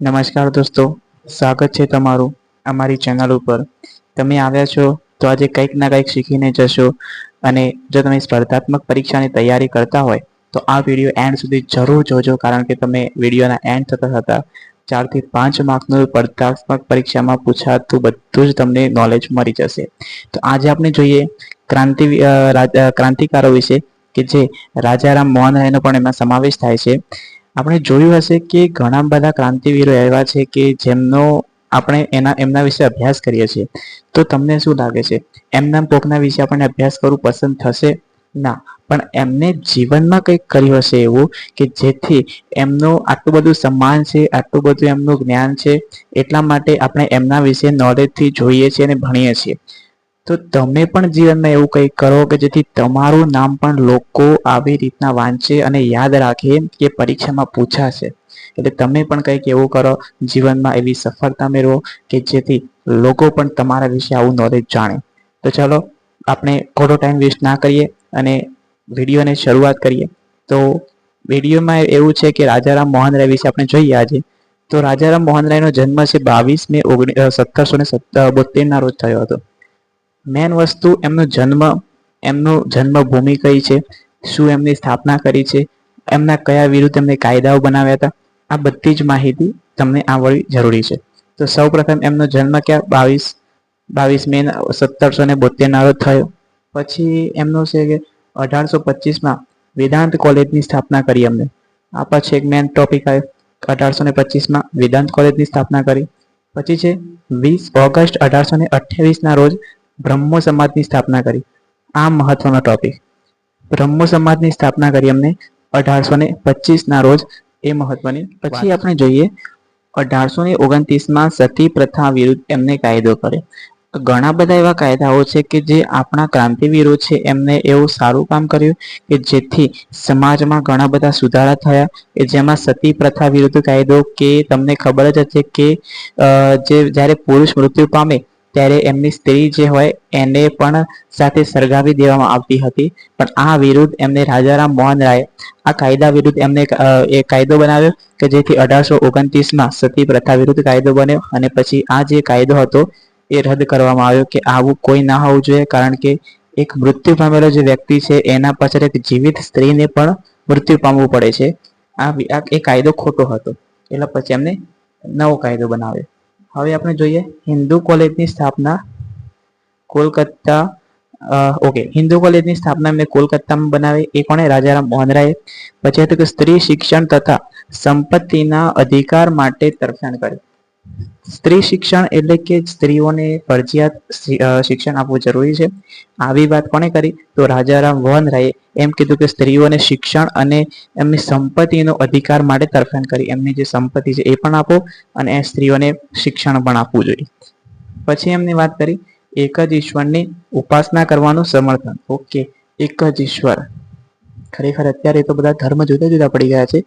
નમસ્કાર દોસ્તો, સ્વાગત છે તમારું અમારી ચેનલ ઉપર. તમે આવ્યા છો તો આજે કંઈક ના કંઈક શીખીને જશો અને જો તમે સ્પર્ધાત્મક પરીક્ષાની તૈયારી કરતા હોય તો આ વીડિયો એન્ડ સુધી જરૂર જોજો કારણ કે તમે વિડીયોના એન્ડ થતા થતાં ચારથી પાંચ માર્કનું સ્પર્ધાત્મક પરીક્ષામાં પૂછાતું બધું જ તમને નોલેજ મળી જશે. તો આજે આપણે જોઈએ ક્રાંતિ ક્રાંતિકારો વિશે કે જે રાજારામ મોહન રાયનો પણ એમાં સમાવેશ થાય છે. આપણે જોયું હશે કે ઘણા બધા ક્રાંતિવીરો એવા છે કે જેમનો આપણે એના, એમના વિશે અભ્યાસ કરીએ છીએ. તો તમને શું લાગે છે? એમના કોકના વિશે આપણને અભ્યાસ કરવું પસંદ થશે? ના. પણ એમને જીવનમાં કંઈક કર્યું હશે એવું કે જેથી એમનું આટલું બધું સન્માન છે, આટલું બધું એમનું જ્ઞાન છે, એટલા માટે આપણે એમના વિશે નોલેજથી જોઈએ છીએ અને ભણીએ છીએ. તો તમે પણ જીવનમાં એવું કંઈક કરો કે જેથી તમારું નામ પણ લોકો આવી રીતના વાંચે અને યાદ રાખે કે પરીક્ષામાં પૂછાશે. એટલે તમે પણ કંઈક એવું કરો, જીવનમાં એવી સફળતા મેળવો કે જેથી લોકો પણ તમારા વિશે આવું નોલેજ જાણે. તો ચાલો, આપણે ખોટો ટાઈમ વેસ્ટ ના કરીએ અને વિડીયોને શરૂઆત કરીએ. તો વિડીયોમાં એવું છે કે રાજારામ મોહન રાય વિશે આપણે જોઈએ આજે. તો રાજારામ મોહન રાયનો જન્મ છે બાવીસ મે ઓગણી સત્તરસો ને બોતેરના રોજ થયો હતો. મેન વસ્તુ એમનો જન્મ, એમનો જન્મભૂમિ કઈ છે, શું એમની સ્થાપના કરી છે, એમના કયા વિરુદ્ધ એમને કાયદાઓ બનાવ્યા હતા, આ બધી જ માહિતી તમને આવડવી જરૂરી છે. તો સૌ પ્રથમ એમનો જન્મ ક્યાં? બાવીસ બાવીસ મે સત્તરસો ને બોતેરના રોજ થયો. પછી એમનો છે કે અઢારસો પચીસમાં વેદાંત કોલેજની સ્થાપના કરી એમને. આ પછી એક મેન ટોપિક આવ્યો, અઢારસો ને પચીસમાં વેદાંત કોલેજની સ્થાપના કરી. પછી છે વીસ ઓગસ્ટ અઢારસો ને અઠ્યાવીસના રોજ બ્રહ્મો સમાજની સ્થાપના કરી. આ મહત્વનો ટોપિક બ્રહ્મો સમાજની સ્થાપના કરી એમને અઢારસો ને પચીસના રોજ એ મહત્વની. પછી આપણે જોઈએ અઢારસો ને ઓગણત્રીસમાં સતી પ્રથા વિરુદ્ધ એમને કાયદો કર્યો. ઘણા બધા એવા કાયદાઓ છે કે જે આપણા ક્રાંતિવીરો છે એમને એવું સારું કામ કર્યું કે જેથી સમાજમાં ઘણા બધા સુધારા થયા કે જેમાં સતી પ્રથા વિરુદ્ધ કાયદો કે તમને ખબર જ હશે કે જે જ્યારે પુરુષ મૃત્યુ પામે ત્યારે એમની સ્ત્રી જે હોય, એને પણ સાથે સળગાવી દેવામાં આવતી હતી. પણ આ વિરુદ્ધ એમને રાજારામ મોહન રાય આ કાયદા વિરુદ્ધ એમને એ કાયદો બનાવ્યો કે જેથી અઢારસો ઓગણત્રીસમાં સતી પ્રથા વિરુદ્ધ કાયદો બન્યો અને પછી આ જે કાયદો હતો એ રદ કરવામાં આવ્યો કે આવું કોઈ ના હોવું જોઈએ કારણ કે એક મૃત્યુ પામેલો જે વ્યક્તિ છે એના પાછળ એક જીવિત સ્ત્રીને પણ મૃત્યુ પામવું પડે છે. આ એ કાયદો ખોટો હતો. એટલે પછી એમને નવો કાયદો બનાવ્યો. હવે આપણે જોઈએ હિન્દુ કોલેજની સ્થાપના કોલકાતા ઓકે હિન્દુ કોલેજની સ્થાપના એમને કોલકાતામાં બનાવી. એ કોણે? રાજારામ મોહનરાય. પછી હતું કે સ્ત્રી શિક્ષણ તથા સંપત્તિના અધિકાર માટે તરફેણ કરી સ્ત્રી શિક્ષણ એટલે કે સ્ત્રીઓને ફરજિયાત શિક્ષણ આપવું જરૂરી છે. આવી વાત કોણે કરી? તો રાજારામ મોહન રાયે એમ કીધું કે સ્ત્રીઓને શિક્ષણ અને એમની સંપત્તિનો અધિકાર માટે તરફેણ કરી. એમની જે સંપત્તિ છે એ પણ આપો અને એ સ્ત્રીઓને શિક્ષણ પણ આપવું જોઈએ. પછી એમની વાત કરી, એક જ ઈશ્વરની ઉપાસના કરવાનું સમર્થન. ઓકે, એક જ ઈશ્વર. ખરેખર અત્યારે તો બધા ધર્મ જુદા જુદા પડી ગયા છે.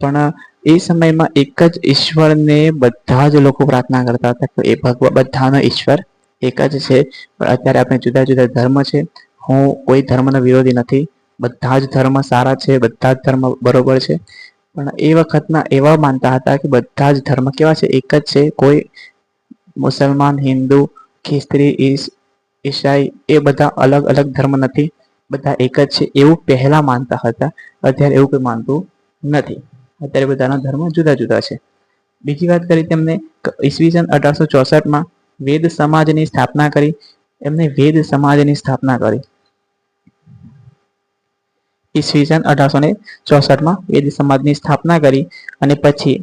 પણ એ સમયમાં એક જ ઈશ્વરને બધા જ લોકો પ્રાર્થના કરતા હતા એ ભગવાન બધાનો ઈશ્વર એક જ છે. પણ અત્યારે આપણે જુદા જુદા ધર્મ છે. હું કોઈ ધર્મનો વિરોધી નથી. બધા જ ધર્મ સારા છે, બધા જ ધર્મ બરોબર છે. પણ એ વખતના એવા માનતા હતા કે બધા જ ધર્મ કેવા છે? એક જ છે. કોઈ મુસલમાન, હિન્દુ, ખ્રિસ્તી, ઈસ, ઈસાઈ એ બધા અલગ અલગ ધર્મ નથી. બધા એક જ છે એવું પહેલા માનતા હતા. અત્યારે એવું કોઈ માનતું નથી. અત્યારે બધાના ધર્મ જુદા જુદા છે. બીજી વાત કરી તેમને ઈસવીસન અઢારસો ચોસઠમાં વેદ સમાજની સ્થાપના કરી. એમને વેદ સમાજની સ્થાપના કરી. ઈસવીસન અઢારસો ને ચોસઠમાં વેદ સમાજની સ્થાપના કરી અને પછી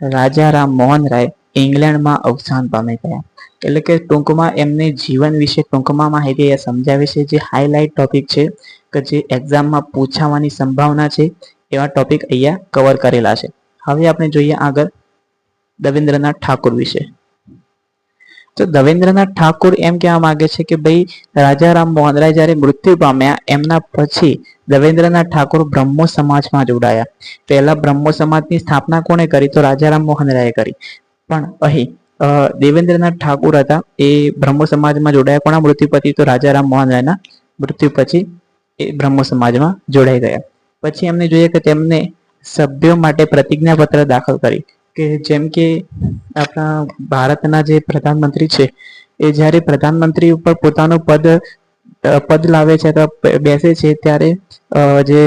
રાજારામ મોહન રાય ઇંગ્લેન્ડમાં અવસાન પામી ગયા. એટલે કે ટૂંકમાં એમને જીવન વિશે ટૂંકમાં માહિતી સમજાવે છે. જે હાઈલાઇટ ટોપિક છે કે જે એક્ઝામમાં પૂછાવાની સંભાવના છે. એવા ટોપિક અહીંયા કવર કરેલા છે. હવે આપણે જોઈએ આગળ દવેન્દ્રનાથ ઠાકુર વિશે. તો દવેન્દ્રનાથ ઠાકુર એમ કહેવા માંગે છે કે ભાઈ રાજારામ મોહન રાય જ્યારે મૃત્યુ પામ્યા, એમના પછી દવેન્દ્રનાથ ઠાકુર બ્રહ્મો સમાજમાં જોડાયા પહેલા બ્રહ્મો સમાજની સ્થાપના કોણે કરી? તો રાજારામ મોહન રાયે કરી. પણ અહીં દેવેન્દ્રનાથ ઠાકુર હતા. એ બ્રહ્મો સમાજમાં જોડાયા કોના મૃત્યુ પછી? તો રાજારામ મોહન રાયના મૃત્યુ પછી એ બ્રહ્મો સમાજમાં જોડાઈ ગયા. પછી એમને જોઈએ કે તેમને સભ્યો માટે પ્રતિજ્ઞાપત્ર દાખલ કરી. કે જેમ કે આપણા ભારતના જે પ્રધાનમંત્રી છે, એ જ્યારે પ્રધાનમંત્રી ઉપર પોતાનું પદ પદ લાવે છે અથવા બેસે છે ત્યારે જે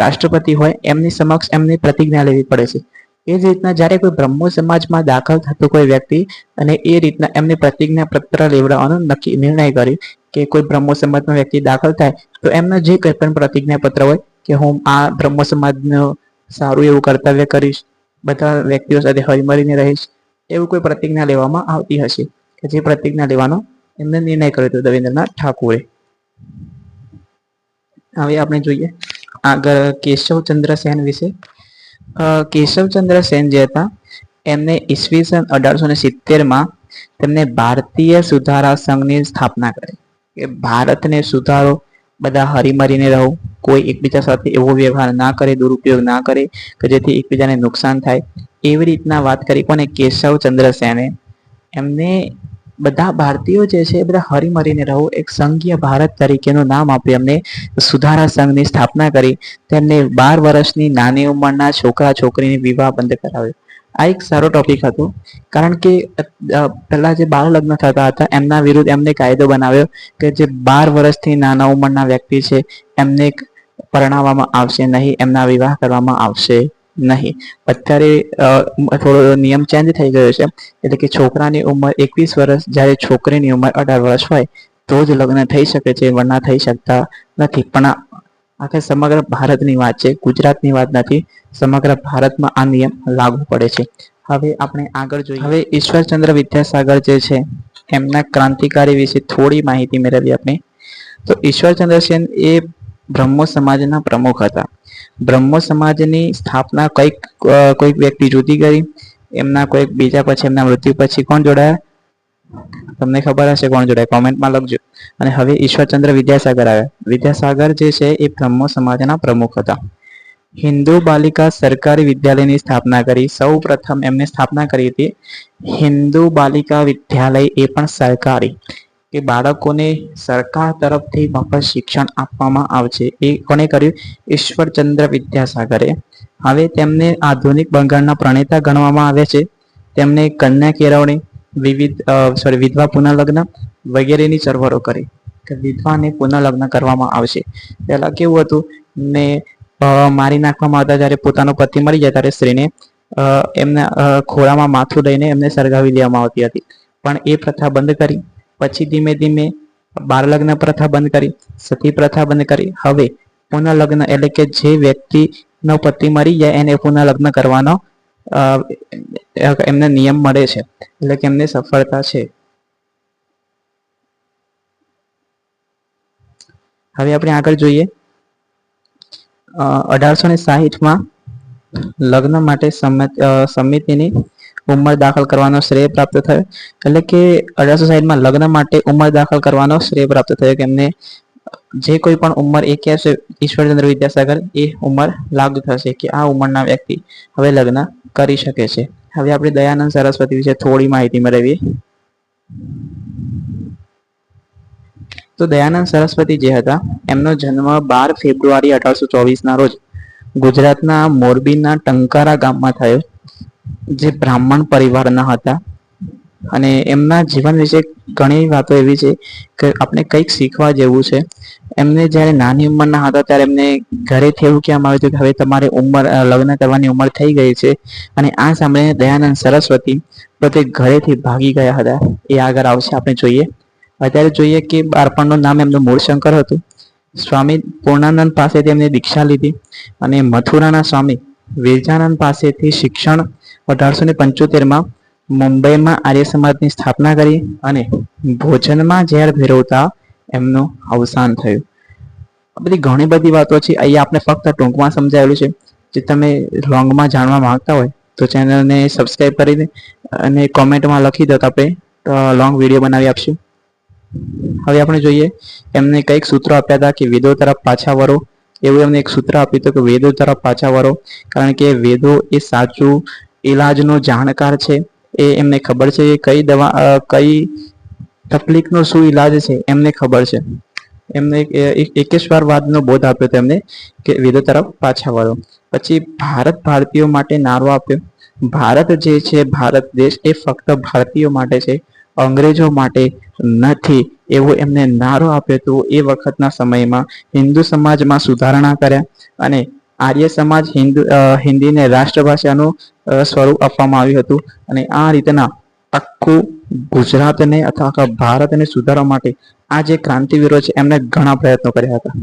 રાષ્ટ્રપતિ હોય એમની સમક્ષ એમની પ્રતિજ્ઞા લેવી પડે છે. એ જ રીતના જ્યારે કોઈ બ્રહ્મો સમાજમાં દાખલ થતો કોઈ વ્યક્તિ અને એ રીતના એમને પ્રતિજ્ઞા પત્ર લેવડાવવાનો નક્કી, નિર્ણય કર્યો કે કોઈ બ્રહ્મો સમાજનો વ્યક્તિ દાખલ થાય, તો એમના જે કંઈ પણ પ્રતિજ્ઞા પત્ર હોય કે હું આ બ્રહ્મ સમાજનું સારું એવું કર્તવ્ય કરીશ, બધા વ્યક્તિઓ સાથે હળીમળીને રહીશ, એવું કોઈ પ્રતિજ્ઞા લેવામાં આવતી હશે કે જે પ્રતિજ્ઞા લેવાનો એમને નિર્ણય કર્યો હતો દેવેન્દ્રનાથ ઠાકુરે. હવે આપણે જોઈએ આગળ કેશવચંદ્ર સેન વિશે. કેશવચંદ્ર સેન જે હતા, એમને ઈસવીસન અઢારસો ને સિત્તેરમાં તેમને ભારતીય સુધારા સંઘની સ્થાપના કરી. કે ભારતને સુધારો બધા હરીમરીને રહો. કોઈ એકબીજા સાથે એવો વ્યવહાર ના કરે, દુરુપયોગ ના કરે કે જેથી એકબીજાને નુકસાન થાય. એવી રીતના વાત કરી કોને? કેશવચંદ્ર સેને એમને બધા ભારતીયો જે છે એ બધા હરીમરીને રહો. એક સંઘીય ભારત તરીકેનું નામ આપ્યું એમને. સુધારા સંઘની સ્થાપના કરી. તેમને બાર વર્ષની નાની ઉંમરના છોકરા છોકરીને વિવાહ બંધ કરાવ્યો. આ એક સારો ટોપિક હતો. કારણ કે પહેલાં જે બાળ લગ્ન થતા હતા, એમના વિરુદ્ધ એમને કાયદો બનાવ્યો કે જે બાર વર્ષથી નાના ઉંમરના વ્યક્તિ છે, એમને પરણાવવામાં આવશે નહીં, એમના વિવાહ કરવામાં આવશે નહીં. અત્યારે થોડો નિયમ ચેન્જ થઈ ગયો છે, એટલે કે છોકરાની ઉંમર એકવીસ વર્ષ, જ્યારે છોકરીની ઉંમર અઢાર વર્ષ હોય, તો જ લગ્ન થઈ શકે છે, વરના થઈ શકતા નથી. પણ આખે સમગ્ર ભારતની વાત છે, ગુજરાતની વાત નથી, સમગ્ર ભારતમાં આ નિયમ લાગુ પડે છે. હવે આપણે આગળ જોઈએ. હવે ઈશ્વરચંદ્ર વિદ્યાસાગર જે છે, એમના ક્રાંતિકારી વિશે થોડી માહિતી મેળવી આપણે. તો ઈશ્વરચંદ્ર સેન એ બ્રહ્મો સમાજના પ્રમુખ હતા. બ્રહ્મો સમાજની સ્થાપના કંઈક કોઈક વ્યક્તિ જુદી કરી, એમના કોઈક બીજા પછી એમના મૃત્યુ પછી કોણ જોડાયા? તમને ખબર હશે કોણ જોડાય કોમેન્ટમાં લખજો. અને હવે ઈશ્વરચંદ્ર વિદ્યાસાગર આવ્યા. વિદ્યાસાગર જે છે એ બ્રહ્મો સમાજના પ્રમુખ હતા. હિન્દુ બાલિકા સરકારી વિદ્યાલયની સ્થાપના કરી. સૌ પ્રથમ એમને સ્થાપના કરી હતી હિન્દુ બાલિકા વિદ્યાલય એ પણ સરકારી. કે બાળકોને સરકાર તરફથી મફત શિક્ષણ આપવામાં આવશે એ કોને કર્યું? ઈશ્વરચંદ્ર વિદ્યાસાગરે. હવે તેમને આધુનિક બંગાળના પ્રણેતા ગણવામાં આવે છે. તેમને કન્યા કેળવણી વિવિધ સોરી વિધવા પુનઃલગ્ન વગેરેની ચળવળો કરી. કે વિધવાને પુનઃલગ્ન કરવામાં આવશે. પહેલા કેવું હતું ને મારી નાખવામાં આવતા જ્યારે પોતાનો પતિ મરી જાય ત્યારે સ્ત્રીને એમના ખોળામાં માથું લઈને એમને સળગાવી દેવામાં આવતી હતી. પણ એ પ્રથા બંધ કરી. પછી ધીમે ધીમે બાળ લગ્ન પ્રથા બંધ કરી, સતી પ્રથા બંધ કરી. હવે પુનઃલગ્ન એટલે કે જે વ્યક્તિનો પતિ મરી જાય એને પુનઃલગ્ન કરવાનો એમને નિયમ મળે છે, એટલે કે એમને સફળતા છે. હવે આપણે આગળ જોઈએ. અઢારસો ને સાહીઠમાં લગ્ન માટે સંમત સમિતિની ઉંમર દાખલ કરવાનો શ્રેય પ્રાપ્ત થયો. એટલે કે અઢારસો સાહીઠમાં લગ્ન માટે ઉંમર દાખલ કરવાનો શ્રેય પ્રાપ્ત થયો કે એમને જે કોઈ પણ ઉંમર એ કહેશે, ઈશ્વરચંદ્ર વિદ્યાસાગર, એ ઉંમર લાગુ થશે કે આ ઉંમરના વ્યક્તિ હવે લગ્ન કરી શકે છે. હવે આપણે દયાનંદ સરસ્વતી વિશે થોડી માહિતી મેળવીએ. તો દયાનંદ સરસ્વતી જે હતા, એમનો જન્મ બાર ફેબ્રુઆરી અઢારસો ચોવીસના રોજ ગુજરાતના મોરબીના ટંકારા ગામમાં થયો, જે બ્રાહ્મણ પરિવારના હતા. અને એમના જીવન વિશે ઘણી વાતો એવી છે કે આપણે કંઈક શીખવા જેવું છે. એમને જ્યારે નાની ઉંમરના હતા ત્યારે એમને ઘરેથી એવું કહેવામાં આવ્યું હતું કે હવે તમારે ઉંમર લગ્ન કરવાની ઉંમર થઈ ગઈ છે. અને આ સાંભળીને દયાનંદ સરસ્વતી પોતે ઘરેથી ભાગી ગયા હતા. એ આગળ આવશે, આપણે જોઈએ. અત્યારે જોઈએ કે બાળપણનું નામ એમનું મૂળશંકર હતું. સ્વામી પૂર્ણાનંદ પાસેથી એમને દીક્ષા લીધી અને મથુરાના સ્વામી વિરજાનંદ પાસેથી શિક્ષણ અઢારસો ને પંચોતેરમાં મુંબઈમાં આર્ય સમાજની સ્થાપના કરી અને ભોજનમાં ઝેર ભેરવતા એમનું અવસાન થયું. બધી ઘણી બધી વાતો છે. અહીંયા આપણે ફક્ત ટૂંકમાં સમજાવેલું છે. જે તમે લોંગમાં જાણવા માંગતા હોય તો ચેનલને સબસ્ક્રાઈબ કરીને અને કોમેન્ટમાં લખી દો તો આપણે લોંગ વીડિયો બનાવી આપશું. હવે આપણે જોઈએ, એમને કંઈક સૂત્રો આપ્યા હતા કે વેદો તરફ પાછા વળો. એવું એમને એક સૂત્ર આપ્યું હતું કે વેદો તરફ પાછા વળો. કારણ કે વેદો એ સાચું, ઈલાજનો જાણકાર છે. એ એમને ખબર છે કે કઈ દવા કઈ તકલીફનો શું ઈલાજ છે, એમને ખબર છે. એમને એક- વાદનો બોધ આપ્યો તેમને કે વેદો તરફ પાછા વળો. પછી ભારત ભારતીયો માટે નારો આપ્યો. ભારત જે છે, ભારત દેશ એ ફક્ત ભારતીયો માટે છે, અંગ્રેજો માટે નથી. એવો એમને નારો આપ્યો હતો એ વખતના સમયમાં હિન્દુ સમાજમાં સુધારણા કર્યા અને આર્ય સમાજ હિન્દુ હિન્દીને રાષ્ટ્રભાષાનું સ્વરૂપ આપવામાં આવ્યું હતું. અને આ રીતના આખું ગુજરાતને અથવા આખા ભારતને સુધારવા માટે આ જે ક્રાંતિવીરો છે એમને ઘણા પ્રયત્નો કર્યા હતા.